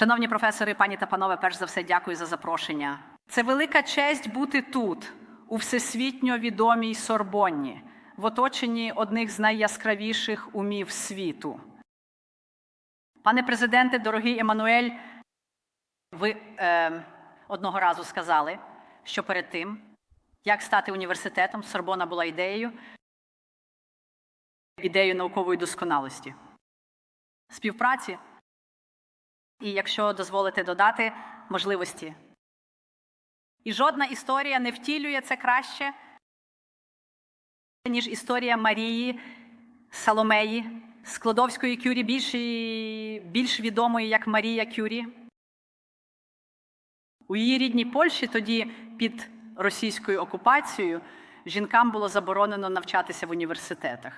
Шановні професори, пані та панове, перш за все, дякую за запрошення. Це велика честь бути тут, у всесвітньо відомій Сорбонні, в оточенні одних з найяскравіших умів світу. Пане президенте, дорогий Еммануель, ви е, одного разу сказали, що перед тим, як стати університетом, Сорбона була ідеєю, ідеєю наукової досконалості, співпраці і, якщо дозволите додати, можливості. І жодна історія не втілює це краще, ніж історія Марії Саломеї, Складовської Кюрі, більш, більш відомої як Марія Кюрі. У її рідній Польщі тоді під російською окупацією жінкам було заборонено навчатися в університетах.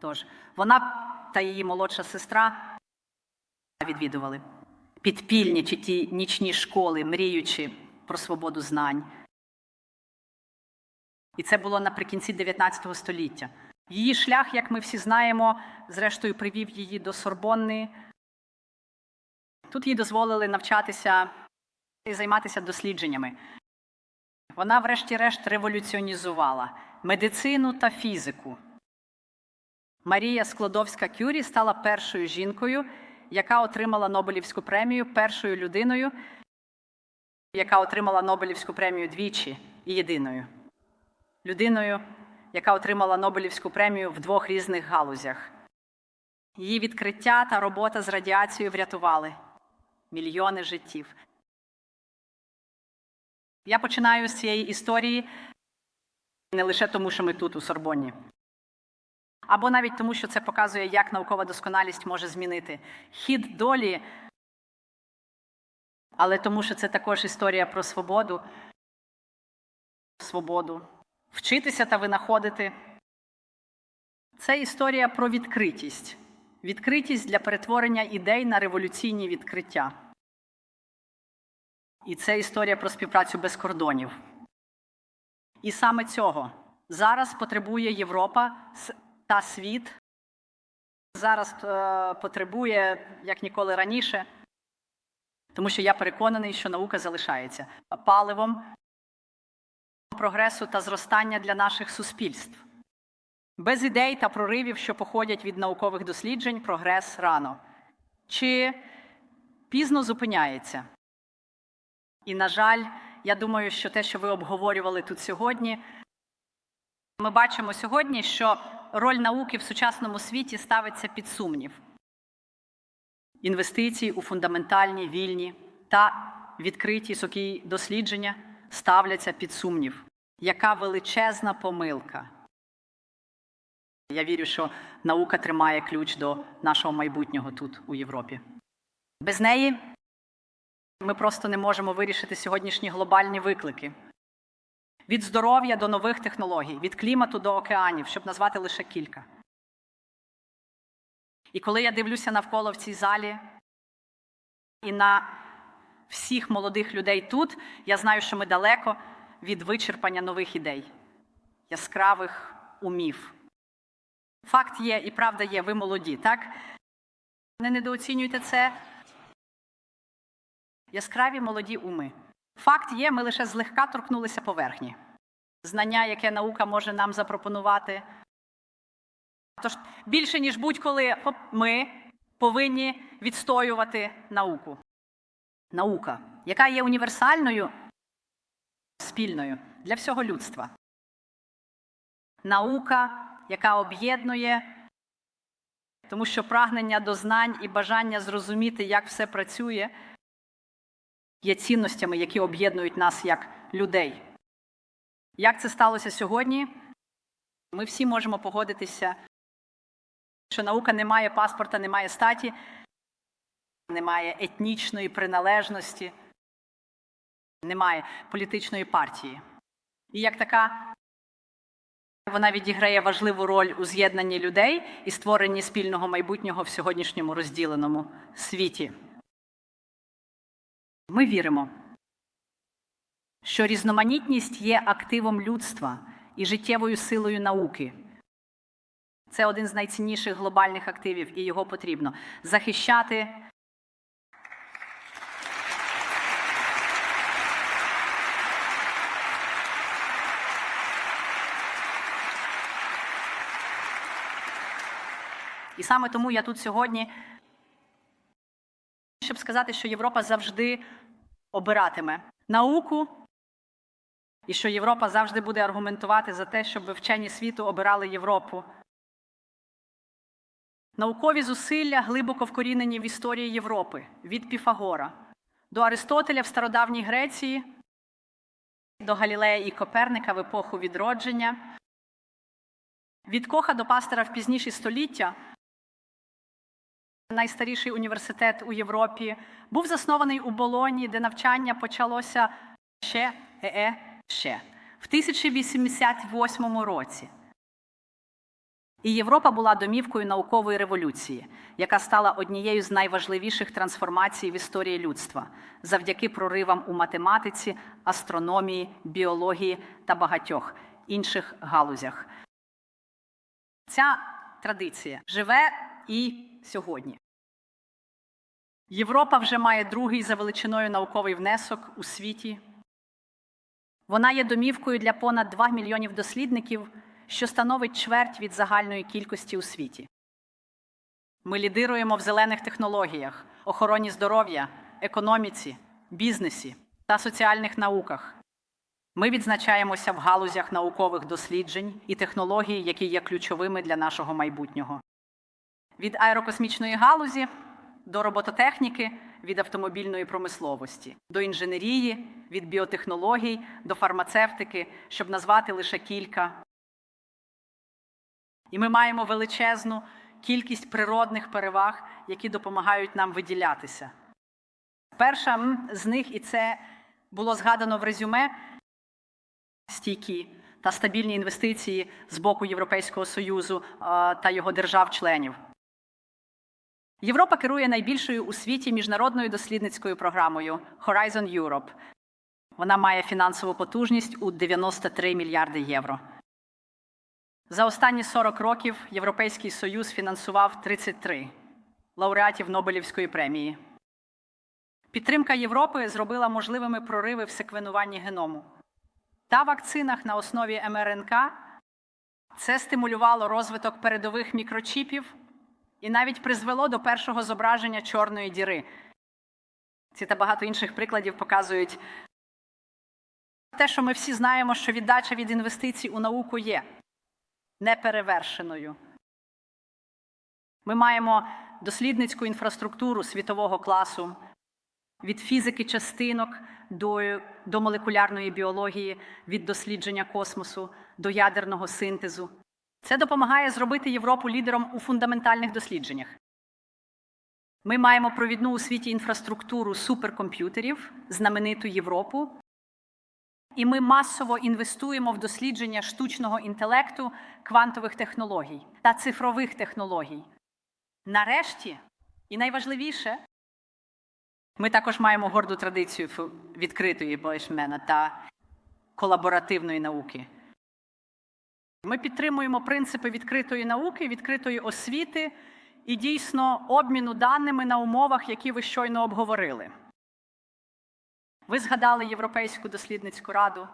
Тож вона та її молодша сестра відвідували підпільні чи ті нічні школи, мріючи про свободу знань. І це було наприкінці 19 століття. Її шлях, як ми всі знаємо, зрештою привів її до Сорбонни. Тут їй дозволили навчатися і займатися дослідженнями. Вона, врешті-решт, революціонізувала медицину та фізику. Марія Складовська Кюрі стала першою жінкою, яка отримала Нобелівську премію, першою людиною, яка отримала Нобелівську премію двічі і єдиною. Людиною, яка отримала Нобелівську премію в двох різних галузях. Її відкриття та робота з радіацією врятували мільйони життів. Я починаю з цієї історії не лише тому, що ми тут, у Сорбонні, або навіть тому, що це показує, як наукова досконалість може змінити хід долі, але тому, що це також історія про свободу, свободу, вчитися та винаходити. Це історія про відкритість, відкритість для перетворення ідей на революційні відкриття. І це історія про співпрацю без кордонів. І саме цього зараз потребує Європа та світ. Зараз е, потребує як ніколи раніше, тому що я переконаний, що наука залишається паливом прогресу та зростання для наших суспільств. Без ідей та проривів, що походять від наукових досліджень, прогрес рано чи пізно зупиняється. І, на жаль, я думаю, що те, що ви обговорювали тут сьогодні, ми бачимо сьогодні, що роль науки в сучасному світі ставиться під сумнів. Інвестиції у фундаментальні, вільні та відкриті сокі дослідження ставляться під сумнів. Яка величезна помилка. Я вірю, що наука тримає ключ до нашого майбутнього тут, у Європі. Без неї ми просто не можемо вирішити сьогоднішні глобальні виклики. Від здоров'я до нових технологій, від клімату до океанів, щоб назвати лише кілька. І коли я дивлюся навколо в цій залі і на всіх молодих людей тут, я знаю, що ми далеко від вичерпання нових ідей, яскравих умів. Факт є і правда є, ви молоді, так? Не недооцінюйте це. Яскраві молоді уми. Факт є, ми лише злегка торкнулися поверхні. Знання, яке наука може нам запропонувати. Тож більше, ніж будь-коли, ми повинні відстоювати науку. Наука, яка є універсальною, спільною для всього людства. Наука, яка об'єднує, тому що прагнення до знань і бажання зрозуміти, як все працює є цінностями, які об'єднують нас як людей. Як це сталося сьогодні? Ми всі можемо погодитися, що наука не має паспорта, не має статі, немає етнічної приналежності, немає політичної партії. І як така вона відіграє важливу роль у з'єднанні людей і створенні спільного майбутнього в сьогоднішньому розділеному світі. Ми віримо, що різноманітність є активом людства і життєвою силою науки. Це один з найцінніших глобальних активів, і його потрібно захищати. І саме тому я тут сьогодні щоб сказати, що Європа завжди обиратиме науку, і що Європа завжди буде аргументувати за те, щоб вчені світу обирали Європу. Наукові зусилля глибоко вкорінені в історії Європи від Піфагора до Аристотеля в стародавній Греції, до Галілея і Коперника в епоху відродження, від Коха до Пастера в пізніші століття. Найстаріший університет у Європі був заснований у Болоні, де навчання почалося ще е-е, ще в 1088 році. І Європа була домівкою наукової революції, яка стала однією з найважливіших трансформацій в історії людства завдяки проривам у математиці, астрономії, біології та багатьох інших галузях. Ця традиція живе і сьогодні. Європа вже має другий за величиною науковий внесок у світі. Вона є домівкою для понад 2 мільйонів дослідників, що становить чверть від загальної кількості у світі. Ми лідируємо в зелених технологіях, охороні здоров'я, економіці, бізнесі та соціальних науках. Ми відзначаємося в галузях наукових досліджень і технологій, які є ключовими для нашого майбутнього. Від аерокосмічної галузі до робототехніки, від автомобільної промисловості, до інженерії, від біотехнологій до фармацевтики, щоб назвати лише кілька. І ми маємо величезну кількість природних переваг, які допомагають нам виділятися. Перша з них, і це було згадано в резюме, стійкі та стабільні інвестиції з боку Європейського Союзу е, та його держав-членів. Європа керує найбільшою у світі міжнародною дослідницькою програмою Horizon Europe. Вона має фінансову потужність у 93 мільярди євро. За останні 40 років Європейський Союз фінансував 33 лауреатів Нобелівської премії. Підтримка Європи зробила можливими прориви в секвенуванні геному та вакцинах на основі МРНК. Це стимулювало розвиток передових мікрочіпів і навіть призвело до першого зображення чорної діри. Ці та багато інших прикладів показують те, що ми всі знаємо, що віддача від інвестицій у науку є неперевершеною. Ми маємо дослідницьку інфраструктуру світового класу від фізики частинок до, до молекулярної біології, від дослідження космосу до ядерного синтезу. Це допомагає зробити Європу лідером у фундаментальних дослідженнях. Ми маємо провідну у світі інфраструктуру суперкомп'ютерів, знамениту Європу, і ми масово інвестуємо в дослідження штучного інтелекту, квантових технологій та цифрових технологій. Нарешті, і найважливіше, ми також маємо горду традицію відкритої бойшмена та колаборативної науки. Ми підтримуємо принципи відкритої науки, відкритої освіти і дійсно обміну даними на умовах, які ви щойно обговорили. Ви згадали Європейську дослідницьку раду.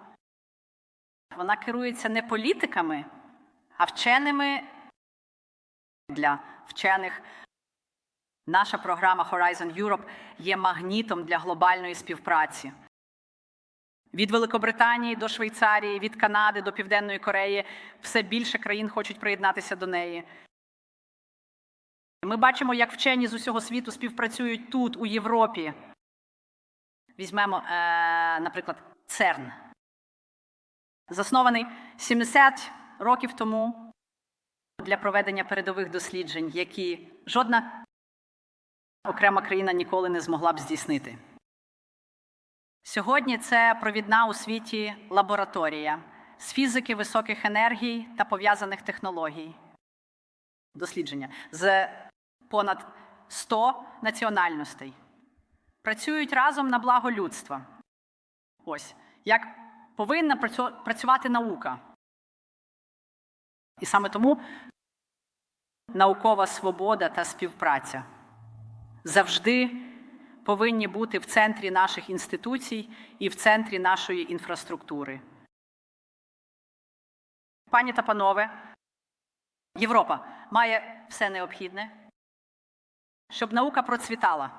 Вона керується не політиками, а вченими для вчених. Наша програма Horizon Europe є магнітом для глобальної співпраці. Від Великобританії до Швейцарії, від Канади до Південної Кореї все більше країн хочуть приєднатися до неї. Ми бачимо, як вчені з усього світу співпрацюють тут, у Європі. Візьмемо, е, наприклад, ЦЕРН. Заснований 70 років тому для проведення передових досліджень, які жодна окрема країна ніколи не змогла б здійснити. Сьогодні це провідна у світі лабораторія з фізики високих енергій та пов'язаних технологій. Дослідження з понад 100 національностей. Працюють разом на благо людства. Ось як повинна працю- працювати наука. І саме тому наукова свобода та співпраця завжди повинні бути в центрі наших інституцій і в центрі нашої інфраструктури. Пані та панове, Європа має все необхідне, щоб наука процвітала.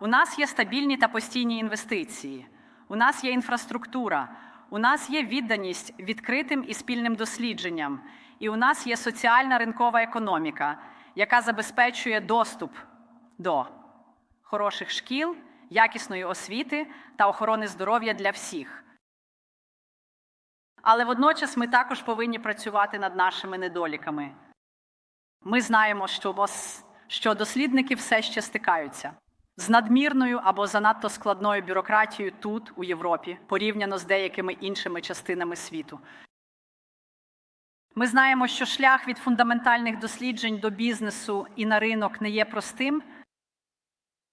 У нас є стабільні та постійні інвестиції, у нас є інфраструктура, у нас є відданість відкритим і спільним дослідженням, і у нас є соціальна ринкова економіка, яка забезпечує доступ до хороших шкіл, якісної освіти та охорони здоров'я для всіх. Але водночас ми також повинні працювати над нашими недоліками. Ми знаємо, що, що дослідники все ще стикаються з надмірною або занадто складною бюрократією тут, у Європі, порівняно з деякими іншими частинами світу. Ми знаємо, що шлях від фундаментальних досліджень до бізнесу і на ринок не є простим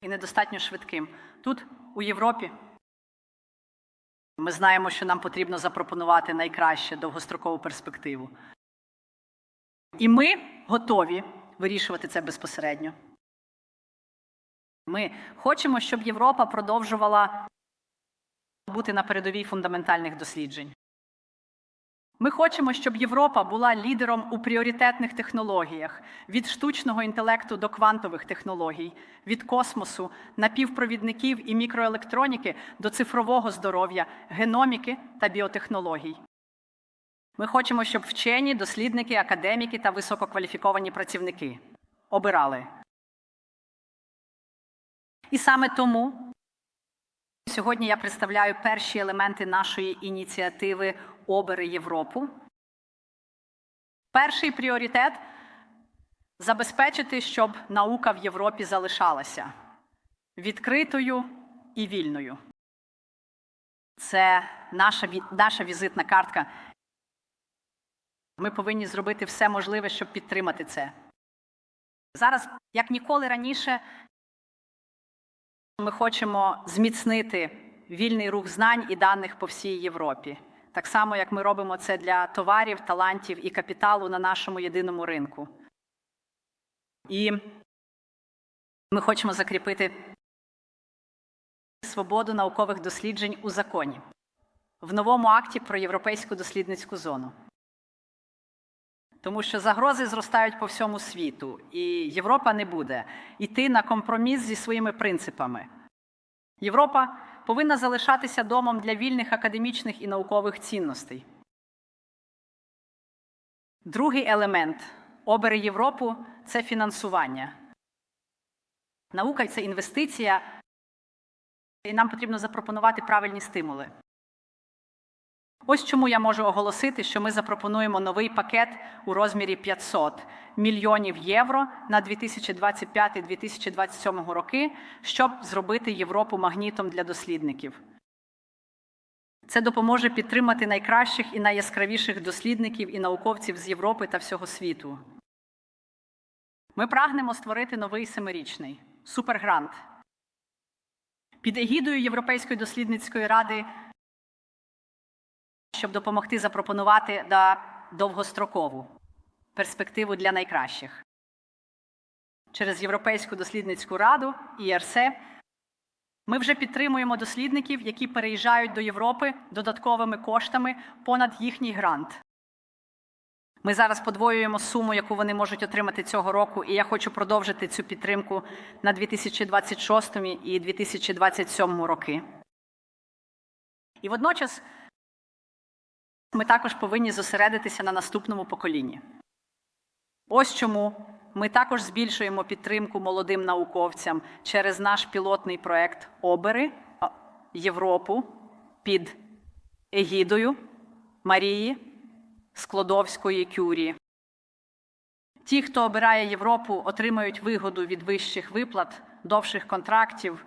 і недостатньо швидким. Тут, у Європі, ми знаємо, що нам потрібно запропонувати найкраще довгострокову перспективу. І ми готові вирішувати це безпосередньо. Ми хочемо, щоб Європа продовжувала бути на передовій фундаментальних досліджень. Ми хочемо, щоб Європа була лідером у пріоритетних технологіях від штучного інтелекту до квантових технологій, від космосу, напівпровідників і мікроелектроніки до цифрового здоров'я, геноміки та біотехнологій. Ми хочемо, щоб вчені, дослідники, академіки та висококваліфіковані працівники обирали. І саме тому сьогодні я представляю перші елементи нашої ініціативи Обери Європу. Перший пріоритет забезпечити, щоб наука в Європі залишалася відкритою і вільною. Це наша, наша візитна картка. Ми повинні зробити все можливе, щоб підтримати це. Зараз, як ніколи раніше, ми хочемо зміцнити вільний рух знань і даних по всій Європі, так само як ми робимо це для товарів, талантів і капіталу на нашому єдиному ринку. І ми хочемо закріпити свободу наукових досліджень у законі в новому акті про європейську дослідницьку зону. Тому що загрози зростають по всьому світу, і Європа не буде йти на компроміс зі своїми принципами. Європа повинна залишатися домом для вільних академічних і наукових цінностей. Другий елемент обери Європу це фінансування. Наука це інвестиція, і нам потрібно запропонувати правильні стимули. Ось чому я можу оголосити, що ми запропонуємо новий пакет у розмірі 500 мільйонів євро на 2025-2027 роки, щоб зробити Європу магнітом для дослідників. Це допоможе підтримати найкращих і найяскравіших дослідників і науковців з Європи та всього світу. Ми прагнемо створити новий семирічний супергрант під егідою Європейської дослідницької ради щоб допомогти запропонувати да, довгострокову перспективу для найкращих. Через Європейську дослідницьку раду ІРС ми вже підтримуємо дослідників, які переїжджають до Європи додатковими коштами понад їхній грант. Ми зараз подвоюємо суму, яку вони можуть отримати цього року, і я хочу продовжити цю підтримку на 2026 і 2027 роки. І водночас ми також повинні зосередитися на наступному поколінні. Ось чому ми також збільшуємо підтримку молодим науковцям через наш пілотний проект Обери Європу під егідою Марії Склодовської Кюрі. Ті, хто обирає Європу, отримають вигоду від вищих виплат, довших контрактів.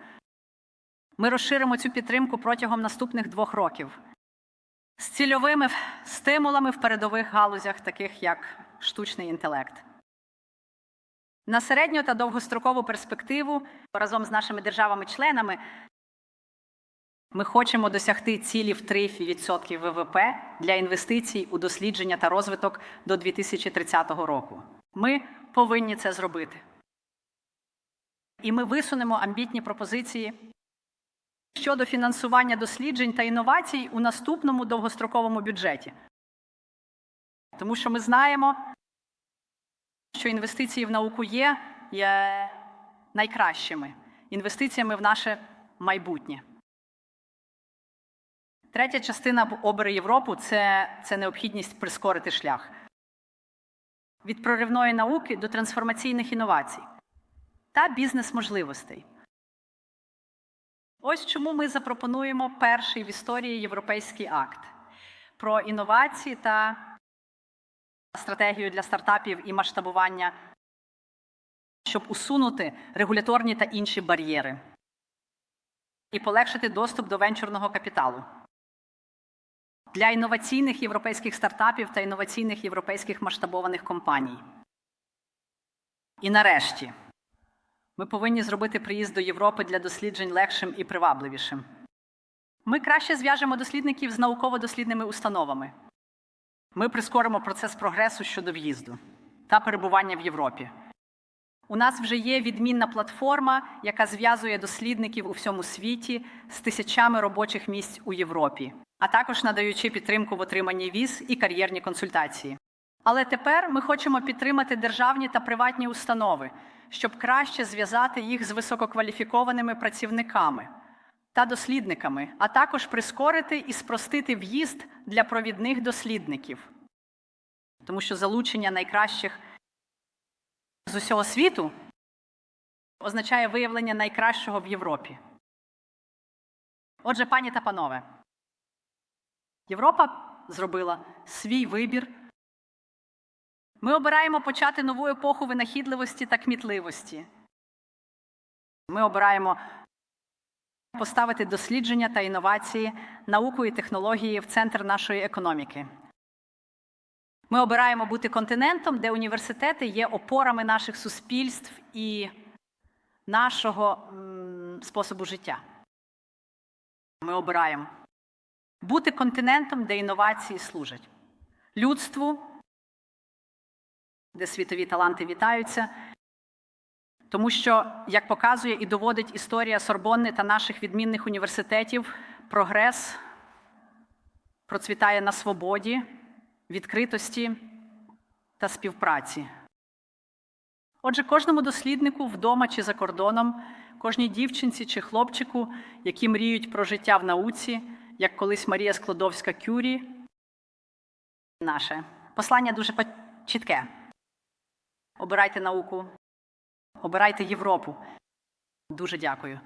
Ми розширимо цю підтримку протягом наступних двох років з цільовими стимулами в передових галузях, таких як штучний інтелект. На середню та довгострокову перспективу разом з нашими державами-членами ми хочемо досягти цілі в 3% ВВП для інвестицій у дослідження та розвиток до 2030 року. Ми повинні це зробити. І ми висунемо амбітні пропозиції щодо фінансування досліджень та інновацій у наступному довгостроковому бюджеті. Тому що ми знаємо, що інвестиції в науку є, є найкращими інвестиціями в наше майбутнє. Третя частина обери Європу це, це необхідність прискорити шлях від проривної науки до трансформаційних інновацій та бізнес-можливостей. Ось чому ми запропонуємо перший в історії європейський акт про інновації та стратегію для стартапів і масштабування, щоб усунути регуляторні та інші бар'єри і полегшити доступ до венчурного капіталу. Для інноваційних європейських стартапів та інноваційних європейських масштабованих компаній. І нарешті ми повинні зробити приїзд до Європи для досліджень легшим і привабливішим. Ми краще зв'яжемо дослідників з науково-дослідними установами. Ми прискоримо процес прогресу щодо в'їзду та перебування в Європі. У нас вже є відмінна платформа, яка зв'язує дослідників у всьому світі з тисячами робочих місць у Європі, а також надаючи підтримку в отриманні віз і кар'єрні консультації. Але тепер ми хочемо підтримати державні та приватні установи, щоб краще зв'язати їх з висококваліфікованими працівниками та дослідниками, а також прискорити і спростити в'їзд для провідних дослідників. Тому що залучення найкращих з усього світу означає виявлення найкращого в Європі. Отже, пані та панове, Європа зробила свій вибір. Ми обираємо почати нову епоху винахідливості та кмітливості. Ми обираємо поставити дослідження та інновації, науку і технології в центр нашої економіки. Ми обираємо бути континентом, де університети є опорами наших суспільств і нашого способу життя. Ми обираємо бути континентом, де інновації служать людству, де світові таланти вітаються. Тому що, як показує і доводить історія Сорбонни та наших відмінних університетів, прогрес процвітає на свободі, відкритості та співпраці. Отже, кожному досліднику вдома чи за кордоном, кожній дівчинці чи хлопчику, які мріють про життя в науці, як колись Марія Складовська Кюрі, наше послання дуже чітке. Обирайте науку, обирайте Європу. Дуже дякую.